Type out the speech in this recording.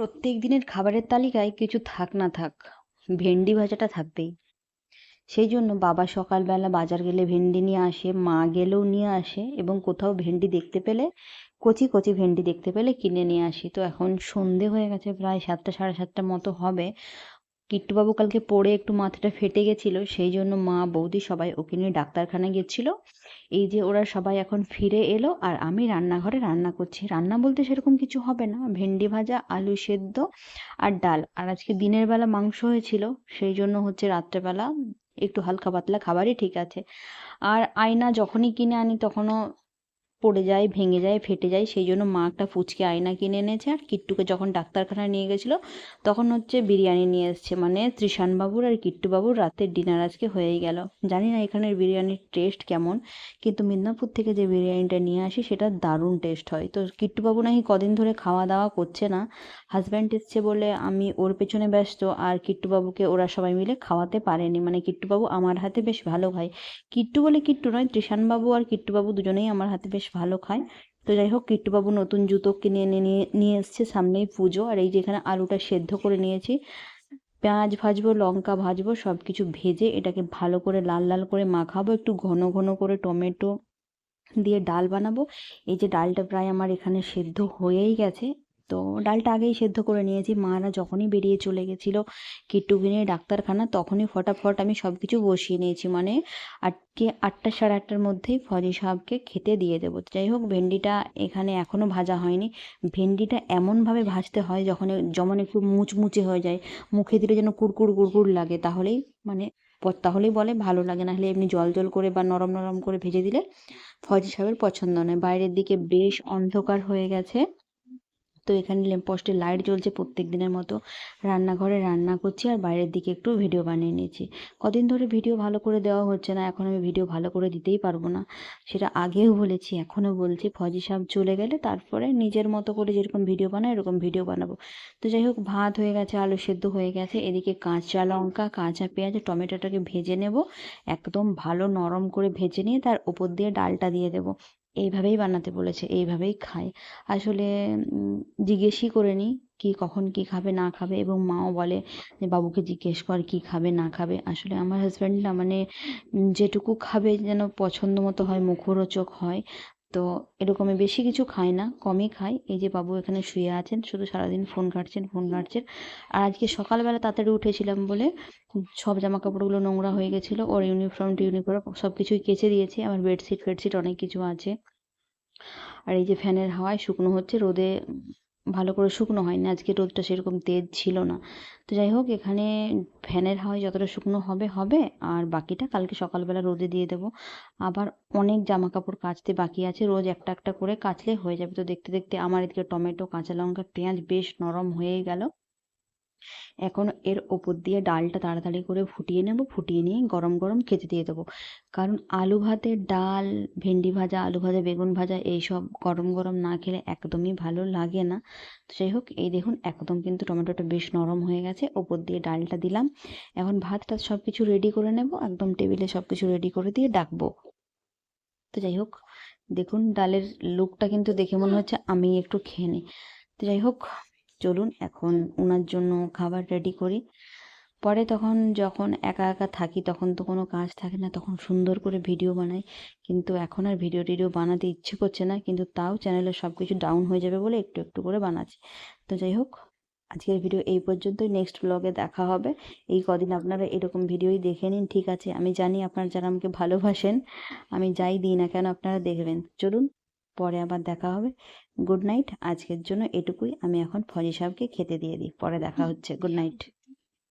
প্রত্যেক দিনের খাবারের তালিকায় কিছু থাক না থাক, ভেন্ডি ভাজাটা থাকবেই। সেই জন্য বাবা সকালবেলা বাজার গেলে ভেন্ডি নিয়ে আসে, মা গেলেও নিয়ে আসে এবং কোথাও ভেন্ডি দেখতে পেলে, কচি কচি ভেন্ডি দেখতে পেলে কিনে নিয়ে আসি। তো এখন সন্ধে হয়ে গেছে, প্রায় সাতটা, সাড়ে সাতটার মতো হবে। কিট্টুবাবু কালকে পড়ে একটু মাথাটা ফেটে গেছিল, সেই জন্য মা, বৌদি সবাই ওকে নিয়ে ডাক্তারখানায় গেছিল। এই যে ওরা সবাই এখন ফিরে এলো আর আমি রান্নাঘরে রান্না করছি। রান্না বলতে সেরকম কিছু হবে না। ভেন্ডি ভাজা, আলু সেদ্ধ আর ডাল। আর আজকে দিনের বেলা মাংস হয়েছিল, সেই জন্য হচ্ছে রাত্রেবেলা একটু হালকা পাতলা খাবারই ঠিক আছে। আর আয়না যখনই কিনে আনি তখনও পড়ে যায়, ভেঙে যায়, ফেটে যায়, সেই জন্য মা একটা ফুচকে আয়না কিনে এনেছে। আর কিট্টুকে যখন ডাক্তারখানায় নিয়ে গেছিল, তখন হচ্ছে বিরিয়ানি নিয়ে এসছে। মানে ত্রিশানবাবুর আর কিট্টুবাবুর রাতের ডিনার আজকে হয়েই গেল। জানি না এখানের বিরিয়ানির টেস্ট কেমন, কিন্তু মিদনাপুর থেকে যে বিরিয়ানিটা নিয়ে আসি, সেটা দারুণ টেস্ট হয়। তো কিট্টুবাবু নাকি কদিন ধরে খাওয়া দাওয়া করছে না। হাজব্যান্ড এসছে বলে আমি ওর পেছনে ব্যস্ত, আর কিট্টুবাবুকে ওরা সবাই মিলে খাওয়াতে পারেনি। মানে কিট্টুবাবু আমার হাতে বেশ ভালো খায় কিট্টু বলে কিট্টু নয় ত্রিশানবাবু আর কিট্টুবাবু দুজনেই আমার হাতে বেশ ভালো খায়। তো যাই হোক, কিট্টুবাবু নতুন জুতো কিনে নিয়ে নিয়ে এসছে সামনেই পুজো। আর এই যেখানে আলুটা সেদ্ধ করে নিয়েছি, পেঁয়াজ ভাজবো, লঙ্কা ভাজবো সব কিছু ভেজে এটাকে ভালো করে লাল লাল করে মাখাবো। একটু ঘন ঘন করে টমেটো দিয়ে ডাল বানাবো। এই যে ডালটা প্রায় আমার এখানে সেদ্ধ হয়েই গেছে। তো ডালটা আগেই সেদ্ধ করে নিয়েছি। মারা যখনই বেরিয়ে চলে গেছিল কিট্টুকে নিয়ে ডাক্তারখানা তখনই ফটাফট আমি সব কিছু বসিয়ে নিয়েছি। মানে আটকে আটটা সাড়ে আটটার মধ্যেই ফজি সাহেবকে খেতে দিয়ে দেবো। যাই হোক, ভেন্ডিটা এখানে এখনও ভাজা হয়নি। ভেন্ডিটা এমনভাবে ভাজতে হয় যখন যেমন একটু মুচমুচে হয়ে যায়, মুখে দিলে যেন কুড়কুড় কুড়কুড় লাগে। তাহলেই মানে তাহলেই বলে ভালো লাগে। না হলে এমনি জল জল করে বা নরম নরম করে ভেজে দিলে ফজি সাহেবের পছন্দ নয়। বাইরের দিকে বেশ অন্ধকার হয়ে গেছে। তো এখানে ল্যাম্পপোস্টে লাইট জ্বলছে প্রত্যেক দিনের মতো। রান্নাঘরে রান্না করছি আর বাইরের দিকে একটু ভিডিও বানিয়ে নিয়েছি। কদিন ধরে ভিডিও ভালো করে দেওয়া হচ্ছে না, এখন আমি ভিডিও ভালো করে দিতেই পারব না। সেটা আগেও বলেছি, এখনও বলছি। ফজি সাহেব চলে গেলে তারপরে নিজের মতো করে যেরকম ভিডিও বানায় এরকম ভিডিও বানাবো। তো যাই হোক, ভাত হয়ে গেছে, আলু সেদ্ধ হয়ে গেছে। এদিকে কাঁচা লঙ্কা, কাঁচা পেঁয়াজ, টমেটোটাকে ভেজে নেব। একদম ভালো নরম করে ভেজে নিয়ে তার উপর দিয়ে ডালটা দিয়ে দেবো। এইভাবেই বানাতে বলেছে, এইভাবেই খায়। আসলে জিজ্ঞেসই করে নিই কি কখন কি খাবে, না খাবে এবং মাও বলে যে, বাবুকে জিজ্ঞেস কর কি খাবে, না খাবে। আসলে আমার হাজব্যান্ড না মানে যেটুকু খাবে যেন পছন্দ মতো হয়, মুখরোচক হয় তো এরকমই বেশি কিছু খায় না, কমই খায় এই যে বাবু এখানে শুয়ে আছেন, শুধু সারাদিন ফোন ঘাঁটছেন ফোন ঘাঁটছেন। আর আজকে সকালবেলা তাড়াতাড়ি উঠেছিলাম বলে সব জামা কাপড়গুলো নোংরা হয়ে গেছিল, ওর ইউনিফর্ম টিউনিফর্ম সব কিছুই কেচে দিয়েছি, আমার বেডশিট ফেডশিট অনেক কিছু আছে। আর এই যে ফ্যানের হাওয়ায় শুকনো হচ্ছে, রোদে ভালো করে শুকনো হয়নি। আজকে রোদটা সেরকম তেজ ছিল না। তো যাই হোক, এখানে ফ্যানের হাওয়ায় যতটা শুকনো হবে হবে। আর বাকিটা কালকে সকালবেলা রোদে দিয়ে দেবো। আবার অনেক জামা কাপড় কাচতে বাকি আছে। রোজ একটা একটা করে কাচলে হয়ে যাবে। তো দেখতে দেখতে আমার এদিকে টমেটো, কাঁচা লঙ্কা, পেঁয়াজ বেশ নরম হয়ে গেল। এখন এর ওপর দিয়ে ডালটা তাড়াতাড়ি করে ফুটিয়ে নেব, ফুটিয়ে নিয়ে গরম গরম খেতে দিয়ে দেবো। কারণ আলু ভাতে ডাল, ভেন্ডি ভাজা, আলু ভাজা, বেগুন ভাজা এইসব গরম গরম না খেলে একদমই ভালো লাগে না। তো যাই হোক, এই দেখুন একদম কিন্তু টমেটোটা বেশ নরম হয়ে গেছে, ওপর দিয়ে ডালটা দিলাম। এখন ভাতটা সব কিছু রেডি করে নেব, একদম টেবিলে সব কিছু রেডি করে দিয়ে ডাকবো। তো যাই হোক, দেখুন ডালের লুকটা কিন্তু দেখে মনে হচ্ছে আমি একটু খেয়ে নিই। তো যাই হোক চলুন এখন ওনার জন্য খাবার রেডি করি। পরে তখন যখন একা একা থাকি, তখন তো কোনো কাজ থাকে না, তখন সুন্দর করে ভিডিও বানাই। কিন্তু এখন আর ভিডিও টিডিও বানাতে ইচ্ছে করছে না, কিন্তু তাও চ্যানেলে সব কিছু ডাউন হয়ে যাবে বলে একটু একটু করে বানাচ্ছি। তো যাই হোক, আজকের ভিডিও এই পর্যন্তই। নেক্সট ব্লগে দেখা হবে। এই কদিন আপনারা এরকম ভিডিওই দেখে নিন, ঠিক আছে? আমি জানি আপনারা যারা আমাকে ভালোবাসেন, আমি যাই দিই না কেন, আপনারা দেখবেন। চলুন পরে আবার দেখা হবে। গুড নাইট আজকের জন্য এটুকুই। আমি এখন ফজি সাহেবকে খেতে দিয়ে দিই। পরে দেখা হচ্ছে। Good night